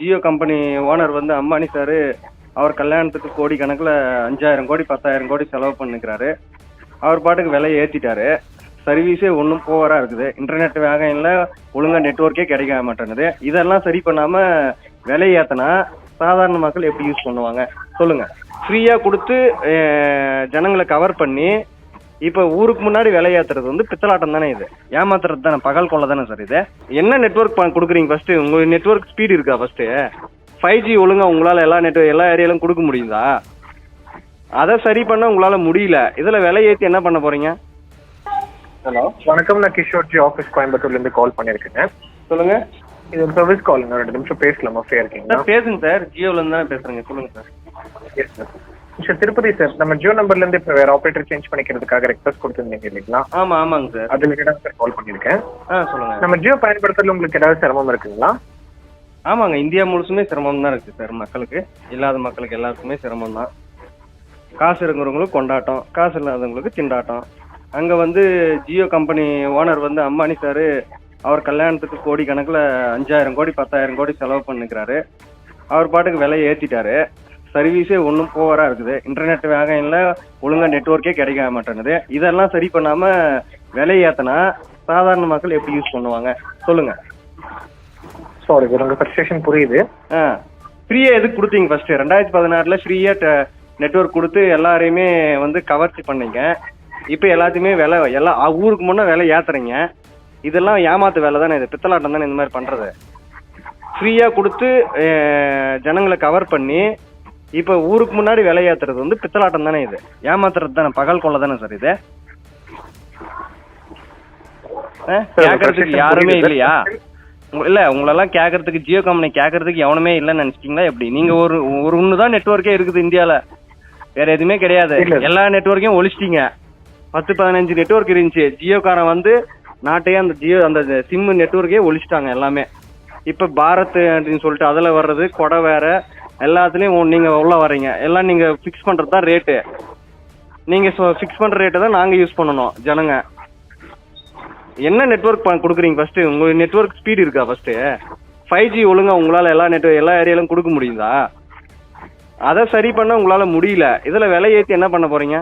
Jio company owner வந்து Ambani sir அவர் கல்யாணத்துக்கு கோடி கணக்கில் அஞ்சாயிரம் கோடி பத்தாயிரம் கோடி செலவு பண்ணிக்கிறாரு. அவர் பாட்டுக்கு விலையை ஏற்றிட்டாரு சர்வீஸே ஒன்றும் போவராக இருக்குது. இன்டர்நெட் வேகம் இல்லை ஒழுங்காக நெட்ஒர்க்கே கிடைக்க மாட்டேங்குது இதெல்லாம் சரி பண்ணாமல் விலை ஏற்றினா சாதாரண மக்கள் எப்படி யூஸ் பண்ணுவாங்க? சொல்லுங்கள் ஃப்ரீயாக கொடுத்து ஜனங்களை கவர் பண்ணி இப்போ ஊருக்கு முன்னாடி விலை ஏற்றுறது வந்து பித்தலாட்டம் தானே இது? ஏமாத்துறது தானே? பகல் கொள்ள தானே சார் இது? என்ன நெட்ஒர்க் கொடுக்குறீங்க ஃபஸ்ட்டு உங்கள் நெட்ஒர்க் ஸ்பீடு இருக்கா ஃபஸ்ட்டு ஃபைவ் ஜி ஒழுங்கா உங்களால் எல்லா நெட் எல்லா ஏரியாலும் கொடுக்க முடியுதா? அதை சரி பண்ண உங்களால் முடியல. இதில் விலை ஏற்றி என்ன பண்ண போகிறீங்க ஹலோ வணக்கம். நான் கிஷோர்ஜி ஆஃபீஸ் கோயம்புத்தூர்ல இருந்து கால் பண்ணியிருக்கேங்க. சொல்லுங்கள் இது ஒரு சர்வீஸ் காலுங்க ரெண்டு நிமிஷம் பேசலாமா? ஃப்ரீயா இருக்கீங்களா? சார் பேசுங்க சார் ஜியோலேருந்து தானே பேசுகிறேங்க சொல்லுங்கள் sir yes sir sir Tirupati sir நம்ம ஜியோ நம்பர்ல இருந்து இப்போ வேற ஆப்ரேட்டர் சேஞ்ச் பண்ணிக்கிறதுக்காக ரெக்வஸ்ட் கொடுத்துருந்தீங்க இல்லைங்களா? ஆமாம் ஆமாங்க சார் அது ரிலேட்டடாக சார் கால் பண்ணியிருக்கேன் ஆ சொல்லுங்கள் நம்ம ஜியோ பயன்படுத்துறதுல உங்களுக்கு ஏதாவது சிரமம் இருக்குங்களா? ஆமாங்க இந்தியா முழுசுமே சிரமம் தான் இருக்குது சார் மக்களுக்கு. இல்லாத மக்களுக்கு எல்லாருக்குமே சிரமம் தான் காசு இருக்கிறவங்களுக்கு கொண்டாட்டம் காசு இல்லாதவங்களுக்கு திண்டாட்டம். அங்கே வந்து ஜியோ கம்பெனி ஓனர் வந்து அம்பானி சார் அவர் கல்யாணத்துக்கு கோடி கணக்கில் அஞ்சாயிரம் கோடி பத்தாயிரம் கோடி செலவு பண்ணிக்கிறாரு. அவர் பாட்டுக்கு விலையை ஏற்றிட்டாரு சர்வீஸே ஒன்றும் போவராக இருக்குது. இன்டர்நெட் வேகம் இல்லை ஒழுங்காக நெட்ஒர்க்கே கிடைக்க மாட்டேங்குது. இதெல்லாம் சரி பண்ணாமல் விலை ஏற்றினா சாதாரண மக்கள் எப்படி யூஸ் பண்ணுவாங்க? சொல்லுங்கள் சாரி உங்க ஃப்ரஸ்ட்ரேஷன் புரியுது. ஆ. ஃப்ரீயாக எதுக்கு கொடுத்தீங்க ஃபர்ஸ்ட் ரெண்டாயிரத்தி பதினாறில் ஃப்ரீயாக நெட்ஒர்க் கொடுத்து எல்லாரையுமே வந்து கவர்ச்சி பண்ணீங்க. இப்போ எல்லாத்தையுமே விலை எல்லா ஊருக்கு முன்னே விலை ஏத்துறீங்க. இதெல்லாம் ஏமாத்து வேலை தானே இது? பித்தலாட்டம் தானே இந்த மாதிரி பண்ணுறது ஃப்ரீயாக கொடுத்து ஜனங்களை கவர் பண்ணி இப்போ ஊருக்கு முன்னாடி விலை ஏத்துறது வந்து பித்தலாட்டம் தானே இது? ஏமாத்துறது தானே? பகல் கொள்ள தானே சார் இது? ஆ, கேட்கறதுக்கு யாருமே இல்லையா? இல்ல உங்களெல்லாம் கேட்கறதுக்கு ஜியோ கம்பெனி கேட்கறதுக்கு எவனுமே இல்லைன்னு நினைச்சிட்டீங்களா எப்படி? நீங்க ஒரு ஒரு ஒன்று தான் நெட்ஒர்க்கே இருக்குது இந்தியால. வேற எதுவுமே கிடையாது. எல்லா நெட்ஒர்க்கையும் ஒழிச்சிட்டீங்க. பத்து பதினஞ்சு நெட்ஒர்க் இருந்துச்சு. ஜியோக்காரன் வந்து நாட்டையே அந்த ஜியோ அந்த சிம் நெட்ஒர்க்கே ஒழிச்சிட்டாங்க எல்லாமே. இப்ப பாரத் அப்படின்னு சொல்லிட்டு அதுல வர்றது கொடை வேற. எல்லாத்துலேயும் உ- நீங்க உள்ள வரீங்க எல்லாம் நீங்கள் ஃபிக்ஸ் பண்ணுறது தான் ரேட்டு நீங்கள் ஃபிக்ஸ் பண்ணுற ரேட்டை தான் நாங்கள் யூஸ் பண்ணணும் ஜனங்க. என்ன நெட்ஒர்க் கொடுக்குறீங்க ஃபஸ்ட்டு உங்கள் நெட்ஒர்க் ஸ்பீடு இருக்கா ஃபஸ்ட்டு ஃபைவ் ஜி ஒழுங்கா உங்களால் எல்லா நெட் எல்லா ஏரியாலும் கொடுக்க முடியுதா? அதை சரி பண்ண உங்களால் முடியல. இதில் விலை ஏற்றி என்ன பண்ண போகிறீங்க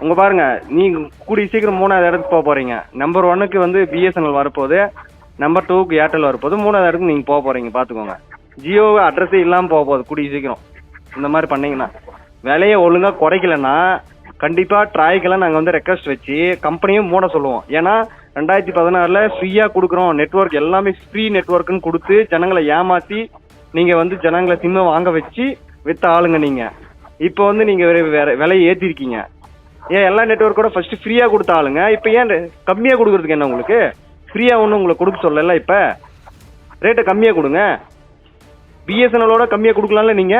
உங்கள் பாருங்கள் நீங்கள் கூடிய சீக்கிரம் மூணாவது இடத்துக்கு போக போகிறீங்க நம்பர் ஒன்னுக்கு வந்து பிஎஸ்என்எல் வரப்போகுது. நம்பர் டூக்கு ஏர்டெல் வரப்போகுது. மூணாவது இடத்துக்கு நீங்கள் போக போகிறீங்க பார்த்துக்கோங்க ஜியோ அட்ரஸே இல்லாமல் போக போகுது கூடிய சீக்கிரம். இந்த மாதிரி பண்ணீங்கன்னா. விலையை ஒழுங்காக குறைக்கலன்னா கண்டிப்பாக ட்ராய்க்கெல்லாம் நாங்கள் வந்து ரெக்வஸ்ட் வச்சு கம்பெனியும் மூட சொல்லுவோம். ஏன்னா ரெண்டாயிரத்தி பதினாறில் ஃப்ரீயாக கொடுக்குறோம். நெட்வொர்க் எல்லாமே ஃப்ரீ நெட்வொர்க்குன்னு கொடுத்து ஜனங்களை ஏமாற்றி நீங்கள் வந்து ஜனங்களை சிம்ம வாங்க வச்சு விற்று ஆளுங்க நீங்கள் இப்போ வந்து நீங்கள் வேறு விலையை ஏற்றிருக்கீங்க ஏன் எல்லா நெட்வொர்க்கோட ஃபர்ஸ்ட் ஃப்ரீயாக கொடுத்த ஆளுங்க? இப்போ ஏன் கம்மியாக கொடுக்குறதுக்கு என்ன உங்களுக்கு? ஃப்ரீயாக ஒன்றும் உங்களுக்கு கொடுக்க சொல்லல இப்போ. ரேட்டை கம்மியாக கொடுங்க. பிஎஸ்என்எலோட கம்மியா கொடுக்கலாம்ல நீங்க?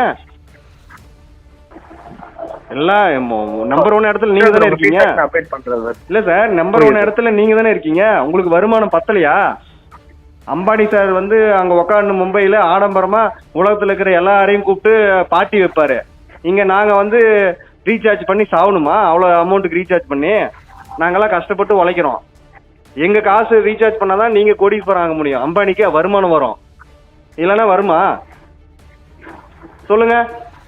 எல்லாம் நம்பர் ஒன் இடத்துல நீங்க தானே இருக்கீங்க. இல்ல சார் நம்பர் ஒன் இடத்துல நீங்க தானே இருக்கீங்க. உங்களுக்கு வருமானம் பத்தலையா? அம்பானி சார் வந்து அங்க உக்காந்து மும்பையில ஆடம்பரமா உலகத்துல இருக்கிற எல்லாரையும் கூப்பிட்டு பார்ட்டி வைப்பாரு. இங்க நாங்க வந்து ரீசார்ஜ் பண்ணி சாவணுமா? அவ்வளவு அமௌண்ட்டுக்கு ரீசார்ஜ் பண்ணி? நாங்கெல்லாம் கஷ்டப்பட்டு உழைக்கிறோம். எங்க காசு ரீசார்ஜ் பண்ணாதான் நீங்க கோடீஸ்வரம் ஆக முடியும். அம்பானிக்கு வருமானம் வரும். இல்லைன்னா வருமா? சொல்லுங்க.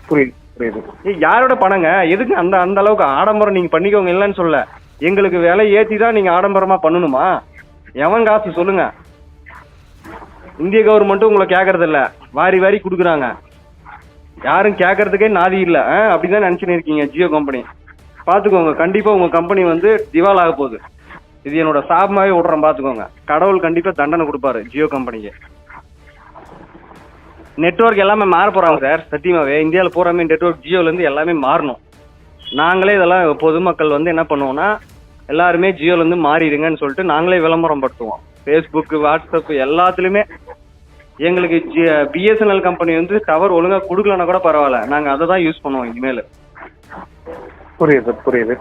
புரியுது புரியுது. யாரோட பணங்க? எதுக்கு அந்த அந்த அளவுக்கு ஆடம்பரம் நீங்க பண்ணிக்கோங்க இல்லைன்னு சொல்ல. எங்களுக்கு விலை ஏத்தி தான் நீங்க ஆடம்பரமா பண்ணணுமா? எவன் காசு சொல்லுங்க. இந்திய கவர்மெண்ட்டும் உங்களை கேட்கறது இல்ல வாரி வாரி கொடுக்குறாங்க. யாரும் கேட்கறதுக்கே நாதி இல்ல. ஆ, அப்படிதான் நினைச்சுன்னு இருக்கீங்க ஜியோ கம்பெனி பாத்துக்கோங்க கண்டிப்பா உங்க கம்பெனி வந்து திவால் ஆக போகுது. இது என்னோட சாபமாவே விடுறேன் பாத்துக்கோங்க. கடவுள் கண்டிப்பா தண்டனை கொடுப்பாரு ஜியோ கம்பெனிக்கு நெட்வொர்க் எல்லாமே மாற போறாங்க சார். சத்தியமாவே இந்தியாவில் பூராமே நெட்வொர்க் ஜியோல இருந்து எல்லாமே மாறணும். நாங்களே இதெல்லாம் பொதுமக்கள் வந்து என்ன பண்ணுவோம்னா எல்லாருமே ஜியோல இருந்து மாறிடுங்கன்னு சொல்லிட்டு நாங்களே விளம்பரம் படுத்துவோம் ஃபேஸ்புக் வாட்ஸ்அப் எல்லாத்துலயுமே எங்களுக்கு பிஎஸ்என்எல் கம்பெனி வந்து டவர் ஒழுங்கா கொடுக்கலன்னா கூட பரவாயில்ல. நாங்க அதை தான் யூஸ் பண்ணுவோம் இனிமேல். புரியுது புரியுது.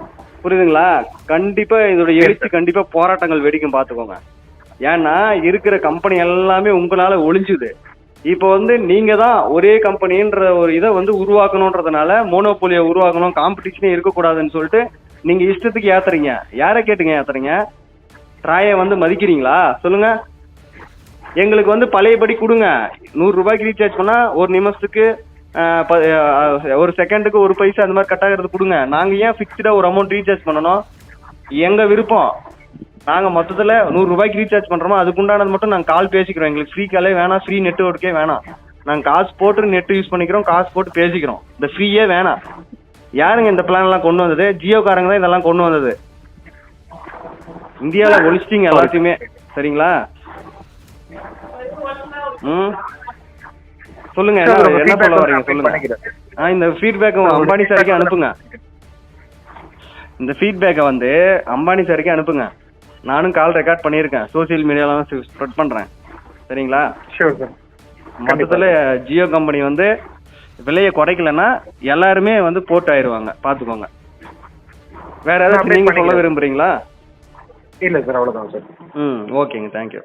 புரியுதுங்களா? கண்டிப்பா இதோட எழுச்சி கண்டிப்பா போராட்டங்கள் வெடிக்கும் பாத்துக்கோங்க ஏன்னா இருக்கிற கம்பெனி எல்லாமே உங்களால ஒளிஞ்சுது. இப்போ வந்து நீங்க தான் ஒரே கம்பெனின்ற ஒரு இதை வந்து உருவாக்கணுன்றதுனால மோனோபோலியை உருவாக்கணும் காம்படிஷனே இருக்கக்கூடாதுன்னு சொல்லிட்டு நீங்க இஷ்டத்துக்கு ஏத்துறீங்க. யாரை கேட்டுங்க ஏத்துறீங்க? ட்ராயை வந்து மதிக்கிறீங்களா? சொல்லுங்க. எங்களுக்கு வந்து பழையபடி கொடுங்க. நூறு ரூபாய்க்கு ரீசார்ஜ் பண்ணா ஒரு நிமிஷத்துக்கு ஒரு செகண்டுக்கு ஒரு பைசா அந்த மாதிரி கட் ஆகிறது கொடுங்க. நாங்க ஏன் ஃபிக்ஸ்டாக ஒரு அமௌண்ட் ரீசார்ஜ் பண்ணணும்? எங்க விருப்பம்? நாங்க மொத்தத்துல நூறு ரூபாய்க்கு ரீசார்ஜ் பண்றோமோ அதுக்குண்டானது மட்டும் நாங்க கால் பேசிக்கிறோம். எங்களுக்கு ஃப்ரீ காலே வேணாம் ஃப்ரீ நெட்ஒர்க்கே வேணாம். நாங்க காசு போட்டு நெட் யூஸ் பண்ணிக்கிறோம் காசு போட்டு பேசிக்கிறோம். இந்த ஃப்ரீயே வேணாம். யாருங்க இந்த பிளான் எல்லாம் கொண்டு வந்தது? ஜியோக்காரங்க தான் இதெல்லாம் கொண்டு வந்தது. இந்தியால ஒழிச்சிட்டீங்க எல்லாத்தையுமே. சரிங்களா? ம்? சொல்லுங்க என்ன சொல்ல வரீங்க சொல்லுங்க. ஆ இந்த ஃபீட்பேக் அம்பானி சாருக்கு அனுப்புங்க. இந்த ஃபீட்பேக்கை வந்து அம்பானி சாருக்கு அனுப்புங்க. நானும் கால் ரெக்கார்ட் பண்ணியிருக்கேன். சோஷியல் மீடியாலாம் ஸ்ப்ரெட் பண்றேன். சரிங்களா? ஷூர் சார் மொத்தத்துல ஜியோ கம்பெனி வந்து விலையை குறைக்கலன்னா எல்லாருமே வந்து போட்டு ஆயிருவாங்க. பாத்துக்கோங்க வேற நான் ஏதாச்சும் update நீங்க சொல்ல. விரும்புறீங்களா? இல்ல சார் அவ்வளவுதான் சார் ம் ஓகேங்க தேங்க்யூ